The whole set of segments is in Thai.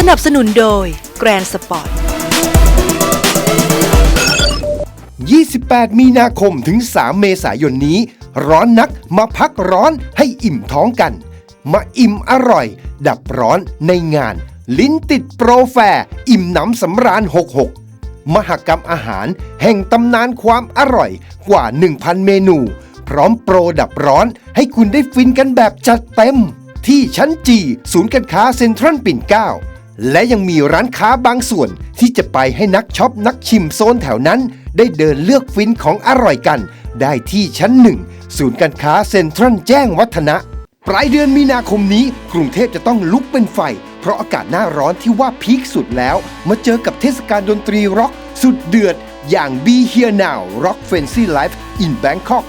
สนับสนุนโดย Grand Sport 28 มีนาคมถึง 3 เมษายนนี้ ร้อนนักมาพักร้อนให้อิ่มท้องกัน มาอิ่มอร่อย ดับร้อนในงาน ลิ้นติดโปรแฟร์อิ่มหนำสำราญ 66 มหกรรมอาหารแห่งตำนานความอร่อยกว่า 1,000 เมนู พร้อมโปรดับร้อนให้คุณได้ฟินกันแบบจัดเต็ม ที่ชั้นจีศูนย์การค้าเซ็นทรัลปิ่นเกล้า และยังมีร้านค้าบางส่วนที่จะไปให้นักช็อปนักชิมโซนแถวนั้น ได้เดินเลือกฟินของอร่อยกัน ได้ที่ชั้นหนึ่งศูนย์การค้าเซ็นทรัลแจ้งวัฒนะปลายเดือนมีนาคมนี้ กรุงเทพจะต้องลุกเป็นไฟ เพราะอากาศหน้าร้อนที่ว่าพีคสุดแล้ว มาเจอกับเทศกาลดนตรีร็อก สุดเดือด อย่าง Be Here Now Rock Fancy Life in Bangkok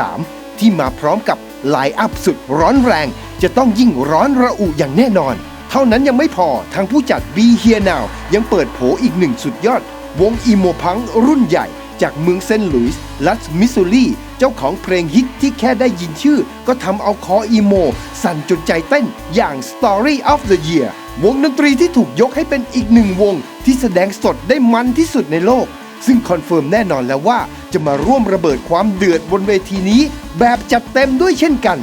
2023 ที่มาพร้อมกับไลน์อัพสุดร้อนแรง จะต้องยิ่งร้อนระอุอย่างแน่นอน เท่านั้นยังไม่พอทางผู้จัด Be Here Now ยังเปิดโผอีกหนึ่งสุดยอด วงอีโมพังรุ่นใหญ่ จากเมืองเซนต์หลุยส์รัฐมิสซูรีเจ้าของเพลงฮิตที่แค่ได้ยินชื่อ ก็ทำเอาคออีโม สั่นจนใจเต้นอย่าง Story of the Year วงดนตรีที่ถูกยกให้เป็นอีกหนึ่งวง ที่แสดงสดได้มันที่สุดในโลก ซึ่งคอนเฟิร์มแน่นอนแล้วว่า จะมาร่วมระเบิดความเดือดบนเวทีนี้ แบบจัดเต็มด้วยเช่นกัน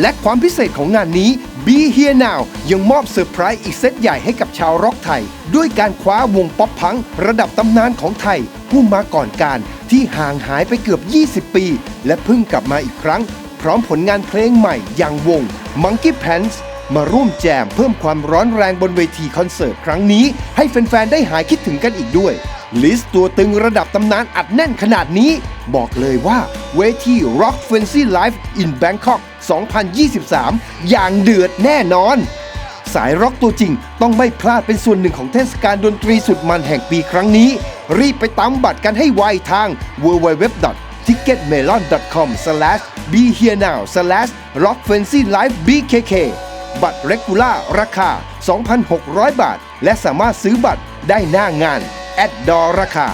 และความพิเศษของงานนี้ Be Here Now ยังมอบเซอร์ไพรส์อีกเซตใหญ่ให้กับชาวร็อกไทย ด้วยการคว้าวงป๊อปพังระดับตำนานของไทย ผู้มาก่อนการที่ห่างหายไปเกือบ 20 ปี และเพิ่งกลับมาอีกครั้ง พร้อมผลงานเพลงใหม่อย่างวง Monkey Pants มาร่วมแจมเพิ่มความร้อนแรงบนเวทีคอนเสิร์ตครั้งนี้ ให้แฟนๆ ได้หายคิดถึงกันอีกด้วยลิสต์ตัวตึงระดับตำนานอัดแน่นขนาดนี้ บอกเลยว่าเวที Rock Fancy Live in Bangkok 2023 อย่างเดือดแน่นอน สายร็อกตัวจริงต้องไม่พลาดเป็นส่วนหนึ่งของเทศกาลดนตรีสุดมันแห่งปีครั้งนี้ รีบไปตามบัตรกันให้ไวทาง www.ticketmelon.com/be here now rock fancy live bkk บัตรเรกูล่าราคา 2,600 บาท และสามารถซื้อบัตรได้หน้างาน แอดดอราคา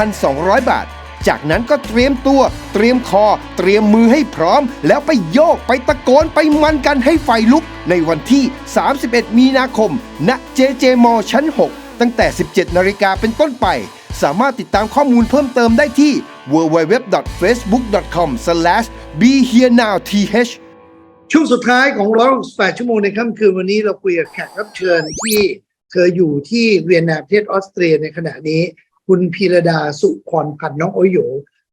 3,200 บาท จากนั้นก็เตรียมตัว เตรียมคอ เตรียมมือให้พร้อม แล้วไปโยกไปตะโกนไปมันกันให้ไฟลุก ในวันที่ 31 มีนาคม ณ เจเจมอชั้น 6 ตั้งแต่ 17 นาฬิกาเป็นต้นไป สามารถติดตามข้อมูลเพิ่มเติมได้ที่ www.facebook.com/beherenowth ช่วงสุดท้ายของ 168 ชั่วโมงในค่ำคืนวันนี้เราคุยกับแขกรับเชิญที่เธออยู่ที่เวียนนาประเทศออสเตรียในขณะนี้ คุณพีรดาสุพรพันธ์น้องโอโย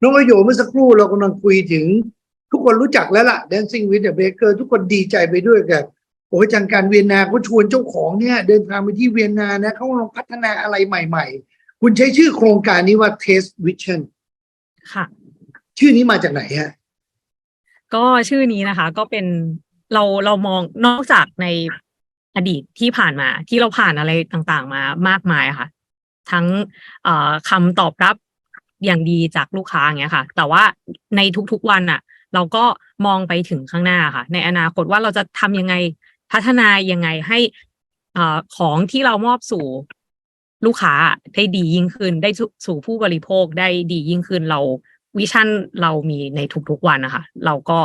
น้องโอโยเมื่อสักครู่เรากำลังคุยถึง ทุกคนรู้จักแล้วล่ะ Dancing with the Baker ทุกคนดีใจไปด้วยกับโอ้ยทางการเวียนนาเขาชวนเจ้าของเนี่ยเดินทางไปที่เวียนนานะเขากำลังพัฒนาอะไรใหม่ ๆ คุณใช้ชื่อโครงการนี้ว่า Taste Vision ค่ะ ชื่อนี้มาจากไหนฮะก็ชื่อนี้นะคะ ก็เป็นเราเรามองนอกจากในอดีตที่ผ่านมาที่เราผ่านอะไรต่างๆ มามากมายอะค่ะ ทั้งเอ่อคำตอบรับอย่างดีจากลูกค้าอย่างเงี้ยค่ะ แต่ว่าในทุกๆวันอะเราก็มองไปถึงข้างหน้าค่ะ ในอนาคตว่าเราจะทำยังไงพัฒนายังไงให้เอ่อของที่เรามอบสู่ลูกค้าได้ดียิ่งขึ้น ได้สู่สู่ผู้บริโภคได้ดียิ่งขึ้นเราวิชั่นเรามีในทุกๆวันนะคะ เราก็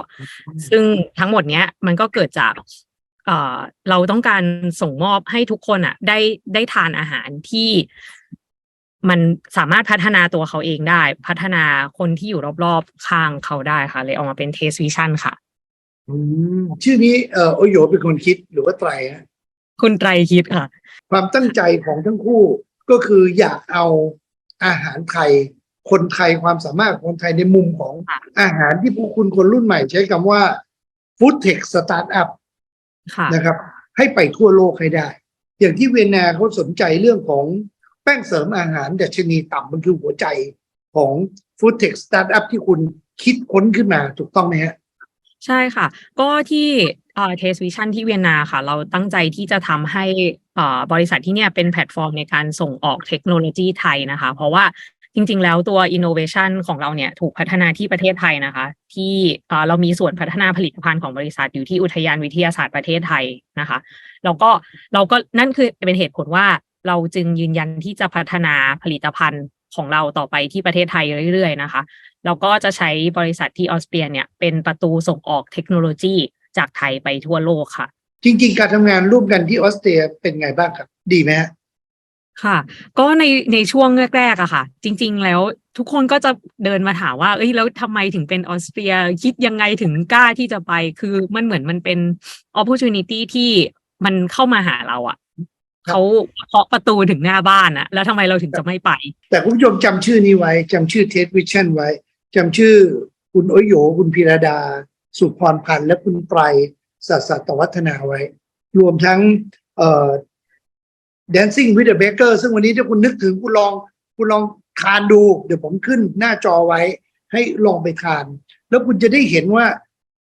ซึ่งทั้งหมดเนี้ย มันก็เกิดจาก เอ่อเราต้องการส่งมอบให้ทุกคนอะ ได้ได้ทานอาหารที่มันสามารถพัฒนาตัวเขาเองได้ พัฒนาคนที่อยู่รอบๆข้างเขาได้ค่ะ เลยออกมาเป็นเทสวิชั่นค่ะอืมชื่อนี้เอ่อโอโยเป็นคนคิดหรือว่าไตรฮะคุณไตรคิดค่ะ ความตั้งใจของทั้งคู่ก็คืออยากเอาอาหารไทย คนไทยความสามารถของคนไทยในมุมของค่ะอาหารที่พวกคุณคนรุ่นใหม่ใช้คำว่า Food Tech Startup ค่ะ นะครับ ให้ไปทั่วโลกให้ได้ อย่างที่เวียนนาเขาสนใจเรื่องของแป้งเสริมอาหารดัชนีต่ำมันคือหัวใจของ Food Tech Startup ที่คุณคิดค้นขึ้นมาถูกต้องไหมฮะใช่ค่ะ ก็ที่เอ่อเทสวิชั่นที่เวียนนาค่ะ เราตั้งใจที่จะทำให้เอ่อบริษัทที่เนี่ยเป็นแพลตฟอร์มในการส่งออกเทคโนโลยีไทยนะคะ เพราะว่า จริง ๆ แล้วตัว innovation ของเราเนี่ยถูกพัฒนาที่ประเทศไทยนะคะ ที่เรามีส่วนพัฒนาผลิตภัณฑ์ของบริษัทอยู่ที่อุทยานวิทยาศาสตร์ประเทศไทยนะคะแล้วก็เราก็นั่นคือเป็นเหตุผลว่าเราจึงยืนยันที่จะพัฒนาผลิตภัณฑ์ของเราต่อไปที่ประเทศไทยเรื่อย ๆ นะคะแล้วก็จะใช้บริษัทที่ออสเตรียเนี่ยเป็นประตูส่งออกเทคโนโลยีจากไทยไปทั่วโลกค่ะ จริง ๆ การทำงานร่วมกันที่ออสเตรียเป็นไงบ้างครับ ดีไหมฮะ ค่ะ ก็ในในช่วงแรกๆอะค่ะ จริง ๆ แล้วทุกคนก็จะเดินมาถามว่า เอ้ยแล้วทำไมถึงเป็นออสเตรียคิดยังไงถึงกล้าที่จะไป คือมันเหมือนมันเป็น opportunity ที่มันเข้ามาหาเราอะครับเขาเคาะประตูถึงหน้าบ้านอะแล้วทำไมเราถึงจะไม่ไป แต่คุณผู้ชมจำชื่อนี้ไว้จำชื่อเทสวิชั่นไว้จำชื่อคุณโอโยคุณพีระดา สุพรพันธ์และคุณไตรสัสตวัฒนาไว้ รวมทั้งเอ่อ Dancing with the Baker ซึ่งวันนี้ถ้าคุณนึกถึงคุณลองคุณลองทานดู เดี๋ยวผมขึ้นหน้าจอไว้ ให้ลองไปทาน แล้วคุณจะได้เห็นว่า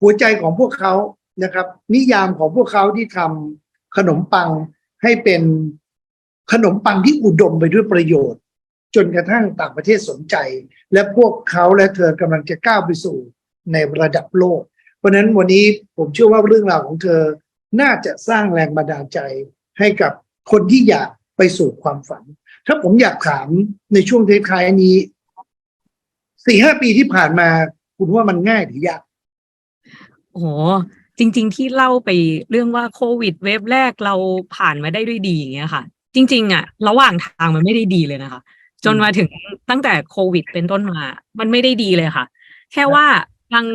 หัวใจของพวกเขานะครับ นิยามของพวกเขาที่ทำขนมปังให้เป็นขนมปังที่อุดมไปด้วยประโยชน์ จนกระทั่งต่างประเทศสนใจ และพวกเขาและเธอกำลังจะก้าวไปสู่ในระดับโลก เพราะฉะนั้นวันนี้ผมเชื่อว่าเรื่องราวของเธอน่าจะสร้างแรงบันดาลใจให้กับ คนที่อยากไปสู่ความฝัน ถ้าผมอยากถามในช่วงท้ายๆนี้สี่ห้าปีที่ผ่านมา คุณว่ามันง่ายหรือยากโอ้โหจริง ๆ ที่เล่าไปเรื่องว่าโควิด เวฟแรกเราผ่านมาได้ด้วยดีอย่างเงี้ยค่ะ จริง ๆ อะ ระหว่างทางมันไม่ได้ดีเลยนะคะ จนมาถึงตั้งแต่โควิดเป็นต้นมา มันไม่ได้ดีเลยค่ะ แค่ว่าบาง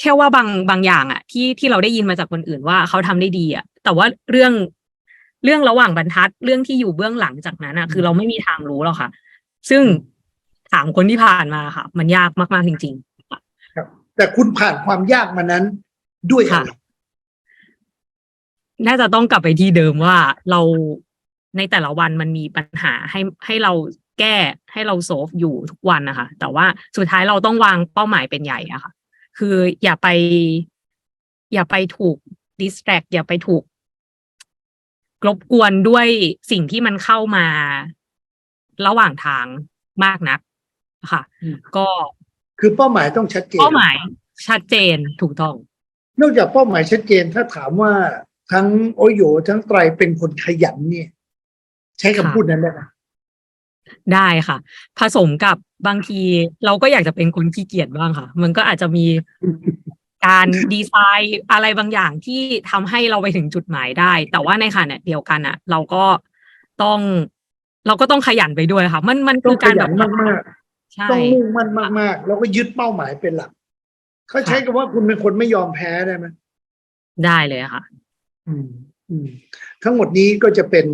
แค่ว่าบางบางอย่างอะ ที่ที่เราได้ยินมาจากคนอื่นว่าเขาทำได้ดีอะ แต่ว่าเรื่อง เรื่องระหว่างบรรทัดเรื่องที่อยู่เบื้องหลังจากนั้นอะคือเราไม่มีทางรู้หรอกค่ะ ซึ่งถามคนที่ผ่านมาค่ะ มันยากมากๆจริงๆแต่คุณผ่านความยากมานั้นด้วยอะไรค่ะ น่าจะต้องกลับไปที่เดิมว่าเราในแต่ละวันมันมีปัญหาให้ให้เราแก้ให้เราโซฟอยู่ทุกวันนะคะ แต่ว่าสุดท้ายเราต้องวางเป้าหมายเป็นใหญ่อะค่ะ คืออย่าไป อย่าไปถูกดิสแทรกอย่าไปถูก รบกวนด้วยสิ่งที่มันเข้ามาระหว่างทางมากนักค่ะ ก็คือเป้าหมายต้องชัดเจน เป้าหมายชัดเจนถูกต้อง นอกจากเป้าหมายชัดเจนถ้าถามว่าทั้งโอโยทั้งไตรเป็นคนขยันเนี่ย ใช้คำพูดนั้นได้ไหมได้ค่ะ ผสมกับบางทีเราก็อยากจะเป็นคนขี้เกียจบ้างค่ะ มันก็อาจจะมี การดีไซน์อะไรบางอย่างที่ทำให้เราไปถึงจุดหมายได้ แต่ว่าในขณะเดียวกันอะ เราก็ต้อง เราก็ต้องขยันไปด้วยค่ะ มันมันต้คือองขการยัแบนบมากใช่ๆต้องมุ่งมั่นมากๆแล้วก็ยึดเป้าหมายเป็นหลักเขาใช้คำว่าคุณเป็นคนไม่ยอมแพ้ได้ไหมได้เลยค่ะ อืมอืมทั้งหมดนี้ก็จะเป็น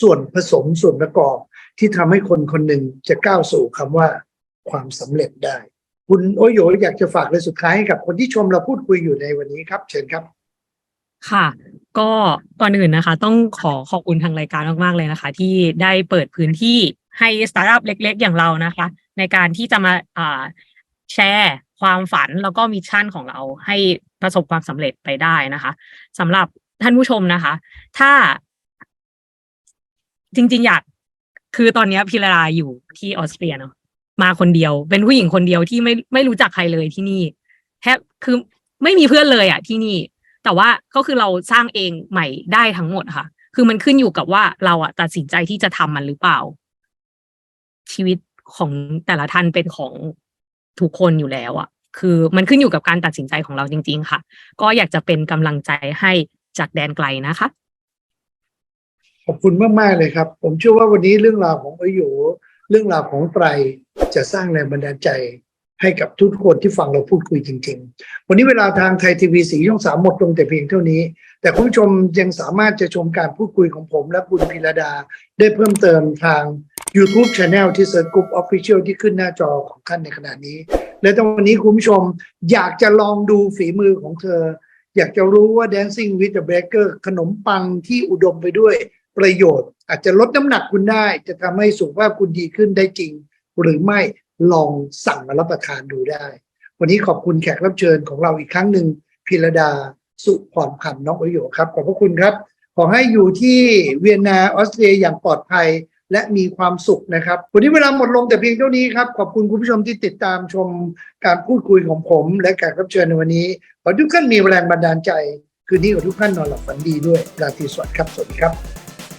ส่วนผสมส่วนประกอบที่ทำให้คนคนหนึ่งจะก้าวสู่คำว่าความสำเร็จได้ คุณโอโยอยากจะฝากเลยสุดท้ายให้กับคนที่ชมเราพูดคุยอยู่ในวันนี้ครับ เชิญครับ ค่ะ ก็ก่อนอื่นนะคะ ต้องขอขอบคุณทางรายการมากๆเลยนะคะ ที่ได้เปิดพื้นที่ให้สตาร์ทอัพเล็ก ๆ อย่างเรานะคะ ในการที่จะมาอ่าแชร์ความฝันแล้วก็มิชชั่นของเราให้ประสบความสำเร็จไปได้นะคะสำหรับท่านผู้ชมนะคะ ถ้า จริงๆ อยากคือตอนเนี้ยพิรดาอยู่ที่ออสเตรียเนาะ มาคนเดียว เป็นผู้หญิงคนเดียวที่ไม่ไม่รู้จักใครเลยที่นี่แทบคือไม่มีเพื่อนเลยอะที่นี่ แต่ว่าก็คือเราสร้างเองใหม่ได้ทั้งหมดค่ะ คือมันขึ้นอยู่กับว่าเราอะตัดสินใจที่จะทำมันหรือเปล่า ชีวิตของแต่ละท่านเป็นของทุกคนอยู่แล้วอะ คือมันขึ้นอยู่กับการตัดสินใจของเราจริง ๆ ค่ะ ก็อยากจะเป็นกำลังใจให้จากแดนไกลนะคะ ขอบคุณมาก ๆ เลยครับ ผมเชื่อว่าวันนี้เรื่องราวของโอโยเรื่องราวของไตร จะสร้างแรงบันดาลใจให้กับทุกคนที่ฟังเราพูดคุยจริง ๆ วันนี้เวลาทางไทยทีวีสีช่องสามหมดลงแต่เพียงเท่านี้ แต่คุณผู้ชมยังสามารถจะชมการพูดคุยของผมและคุณพิรดา ได้เพิ่มเติมทาง YouTube Channel ที่เซิร์ชกรุ๊ป Official ที่ขึ้นหน้าจอของท่านในขณะนี้ และตอนนี้คุณผู้ชมอยากจะลองดูฝีมือของเธอ อยากจะรู้ว่า Dancing with the Baker ขนมปังที่อุดมไปด้วยประโยชน์ อาจจะลดน้ำหนักคุณได้ จะทำให้สุขภาพคุณดีขึ้นได้จริง หรือไม่ลองสั่งมารับประทานดูได้ วันนี้ขอบคุณแขกรับเชิญของเราอีกครั้งหนึ่งพิรดาสุพรพันธ์น้องโอโยครับ ขอบพระคุณครับ ขอให้อยู่ที่เวียนนาออสเตรียอย่างปลอดภัยและมีความสุขนะครับ วันนี้เวลาหมดลงแต่เพียงเท่านี้ครับ ขอบคุณคุณผู้ชมที่ติดตามชมการพูดคุยของผม และแขกรับเชิญในวันนี้ ขอทุกท่านมีแรงบันดาลใจ คืนนี้ขอทุกท่านนอนหลับฝันดีด้วยราตรีสวัสดิ์ครับ สวัสดีครับ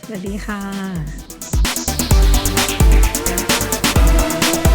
สวัสดีค่ะ you